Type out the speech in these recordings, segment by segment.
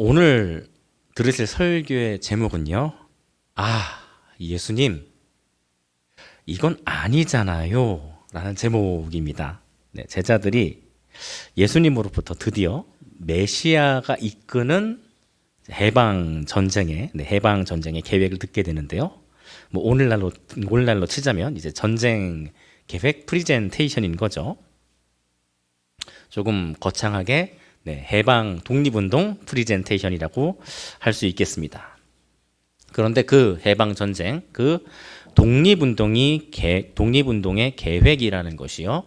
오늘 들으실 설교의 제목은요. 아, 예수님, 이건 아니잖아요. 라는 제목입니다. 네, 제자들이 예수님으로부터 드디어 메시아가 이끄는 해방 전쟁의 네, 해방 전쟁의 계획을 듣게 되는데요. 뭐 오늘날로 오늘날로 치자면 이제 전쟁 계획 프리젠테이션인 거죠. 조금 거창하게 네, 해방 독립운동 프리젠테이션이라고 할 수 있겠습니다. 그런데 그 해방 전쟁, 그 독립운동이 개, 독립운동의 계획이라는 것이요.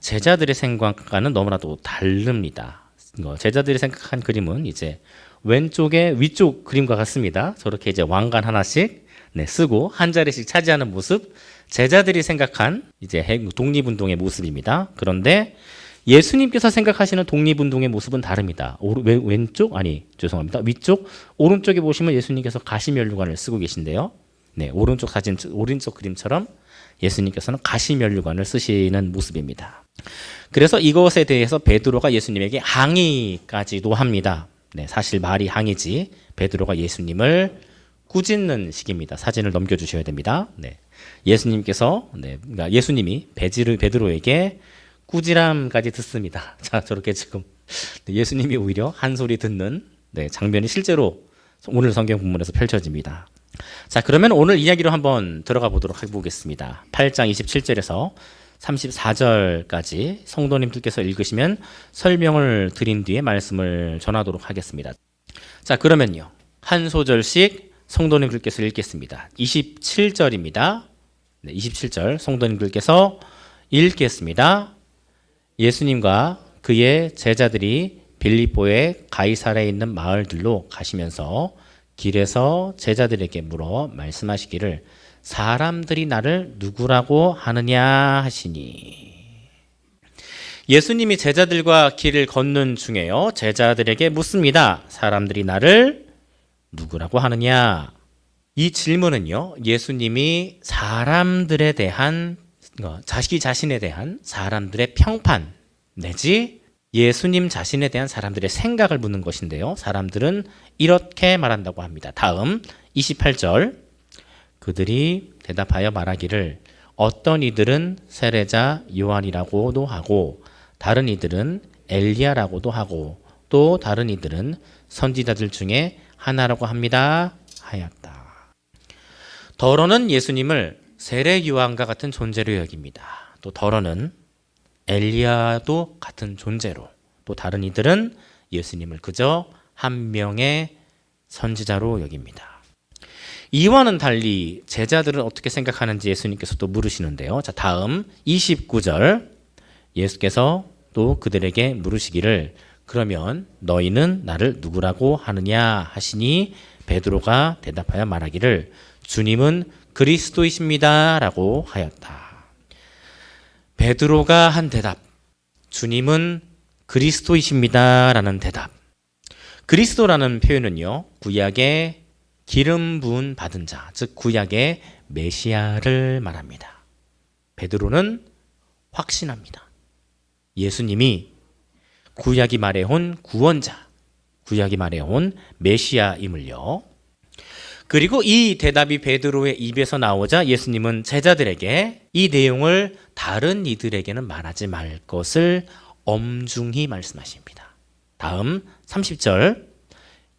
제자들의 생각과는 너무나도 다릅니다. 어, 제자들이 생각한 그림은 이제 왼쪽에 위쪽 그림과 같습니다. 저렇게 이제 왕관 하나씩 네, 쓰고 한 자리씩 차지하는 모습, 제자들이 생각한 이제 독립운동의 모습입니다. 그런데 예수님께서 생각하시는 독립운동의 모습은 다릅니다. 오른, 왼쪽 아니 죄송합니다. 위쪽 오른쪽에 보시면 예수님께서 가시면류관을 쓰고 계신데요. 네, 오른쪽 사진 오른쪽 그림처럼 예수님께서는 가시면류관을 쓰시는 모습입니다. 그래서 이것에 대해서 베드로가 예수님에게 항의까지도 합니다. 네, 사실 말이 항의지 베드로가 예수님을 꾸짖는 식입니다. 사진을 넘겨주셔야 됩니다. 네, 예수님께서 네, 그러니까 예수님이 베지르 베드로에게 꾸지람까지 듣습니다. 자, 저렇게 지금 예수님이 오히려 한 소리 듣는 네, 장면이 실제로 오늘 성경 본문에서 펼쳐집니다. 자, 그러면 오늘 이야기로 한번 들어가 보도록 해보겠습니다. 8장 27절에서 34절까지 성도님들께서 읽으시면 설명을 드린 뒤에 말씀을 전하도록 하겠습니다. 자, 그러면요. 한 소절씩 성도님들께서 읽겠습니다. 27절입니다. 네, 27절 성도님들께서 읽겠습니다. 예수님과 그의 제자들이 빌립보의 가이사라에 있는 마을들로 가시면서 길에서 제자들에게 물어 말씀하시기를 사람들이 나를 누구라고 하느냐 하시니 예수님이 제자들과 길을 걷는 중에요. 제자들에게 묻습니다. 사람들이 나를 누구라고 하느냐? 이 질문은요. 예수님이 사람들에 대한 어, 자기 자신에 대한 사람들의 평판 내지 예수님 자신에 대한 사람들의 생각을 묻는 것인데요. 사람들은 이렇게 말한다고 합니다. 다음 28절 그들이 대답하여 말하기를 어떤 이들은 세례자 요한이라고도 하고 다른 이들은 엘리야라고도 하고 또 다른 이들은 선지자들 중에 하나라고 합니다. 하였다. 더러는 예수님을 세례 요한과 같은 존재로 여깁니다. 또 더러는 엘리야도 같은 존재로 또 다른 이들은 예수님을 그저 한 명의 선지자로 여깁니다. 이와는 달리 제자들은 어떻게 생각하는지 예수님께서 또 물으시는데요. 자, 다음 29절 예수께서 또 그들에게 물으시기를 그러면 너희는 나를 누구라고 하느냐 하시니 베드로가 대답하여 말하기를 주님은 그리스도이십니다라고 하였다. 베드로가 한 대답. 주님은 그리스도이십니다라는 대답. 그리스도라는 표현은요. 구약의 기름 부은 받은 자, 즉 구약의 메시아를 말합니다. 베드로는 확신합니다. 예수님이 구약이 말해온 구원자, 구약이 말해온 메시아임을요. 그리고 이 대답이 베드로의 입에서 나오자 예수님은 제자들에게 이 내용을 다른 이들에게는 말하지 말 것을 엄중히 말씀하십니다. 다음 30절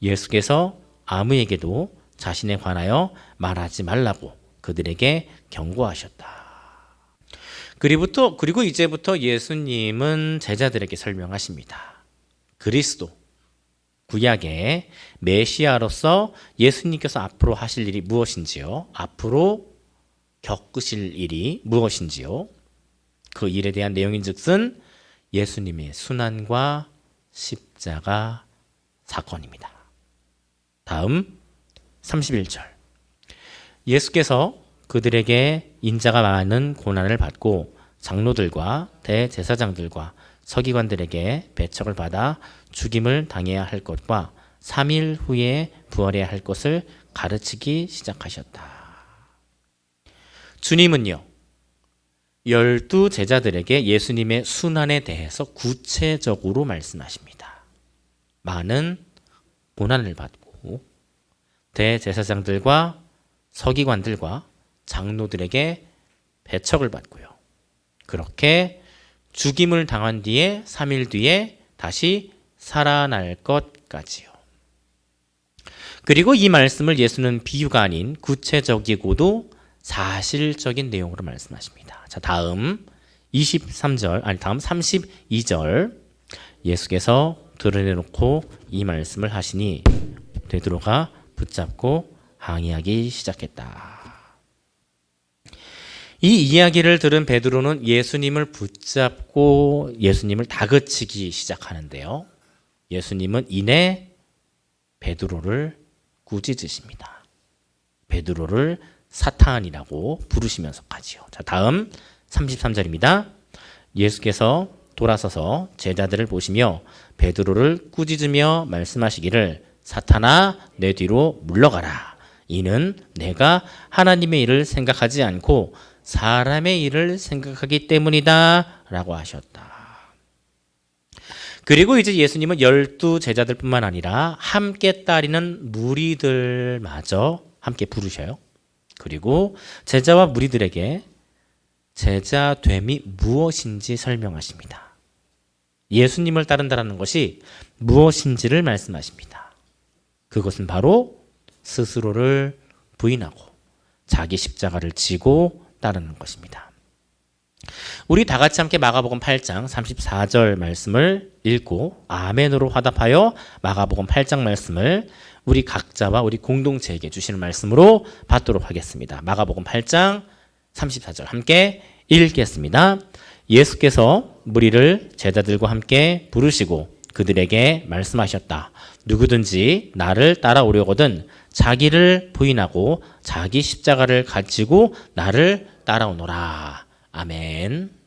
예수께서 아무에게도 자신에 관하여 말하지 말라고 그들에게 경고하셨다. 그리부터 그리고 이제부터 예수님은 제자들에게 설명하십니다. 그리스도 구약의 메시아로서 예수님께서 앞으로 하실 일이 무엇인지요? 앞으로 겪으실 일이 무엇인지요? 그 일에 대한 내용인즉슨 예수님의 순환과 십자가 사건입니다. 다음 31절. 예수께서 그들에게 인자가 많은 고난을 받고 장로들과 대제사장들과 서기관들에게 배척을 받아 죽임을 당해야 할 것과 3일 후에 부활해야 할 것을 가르치기 시작하셨다. 주님은요, 열두 제자들에게 예수님의 순환에 대해서 구체적으로 말씀하십니다. 많은 고난을 받고 대제사장들과 서기관들과 장로들에게 배척을 받고요. 그렇게 죽임을 당한 뒤에 3일 뒤에 다시 살아날 것까지요. 그리고 이 말씀을 예수는 비유가 아닌 구체적이고도 사실적인 내용으로 말씀하십니다. 자, 다음 23절, 아니, 다음 32절. 예수께서 드러내놓고 이 말씀을 하시니 베드로가 붙잡고 항의하기 시작했다. 이 이야기를 들은 베드로는 예수님을 붙잡고 예수님을 다그치기 시작하는데요. 예수님은 이내 베드로를 꾸짖으십니다. 베드로를 사탄이라고 부르시면서까지요. 자, 다음 33절입니다. 예수께서 돌아서서 제자들을 보시며 베드로를 꾸짖으며 말씀하시기를 사탄아 내 뒤로 물러가라. 이는 내가 하나님의 일을 생각하지 않고 사람의 일을 생각하기 때문이다. 라고 하셨다. 그리고 이제 예수님은 열두 제자들뿐만 아니라 함께 따르는 무리들마저 함께 부르셔요. 그리고 제자와 무리들에게 제자됨이 무엇인지 설명하십니다. 예수님을 따른다라는 것이 무엇인지를 말씀하십니다. 그것은 바로 스스로를 부인하고 자기 십자가를 지고 따르는 것입니다. 우리 다 같이 함께 마가복음 8장 34절 말씀을 읽고 아멘으로 화답하여 마가복음 8장 말씀을 우리 각자와 우리 공동체에게 주시는 말씀으로 받도록 하겠습니다. 마가복음 8장 34절 함께 읽겠습니다. 예수께서 무리를 제자들과 함께 부르시고 그들에게 말씀하셨다. 누구든지 나를 따라오려거든 자기를 부인하고 자기 십자가를 가지고 나를 따라오노라. 아멘.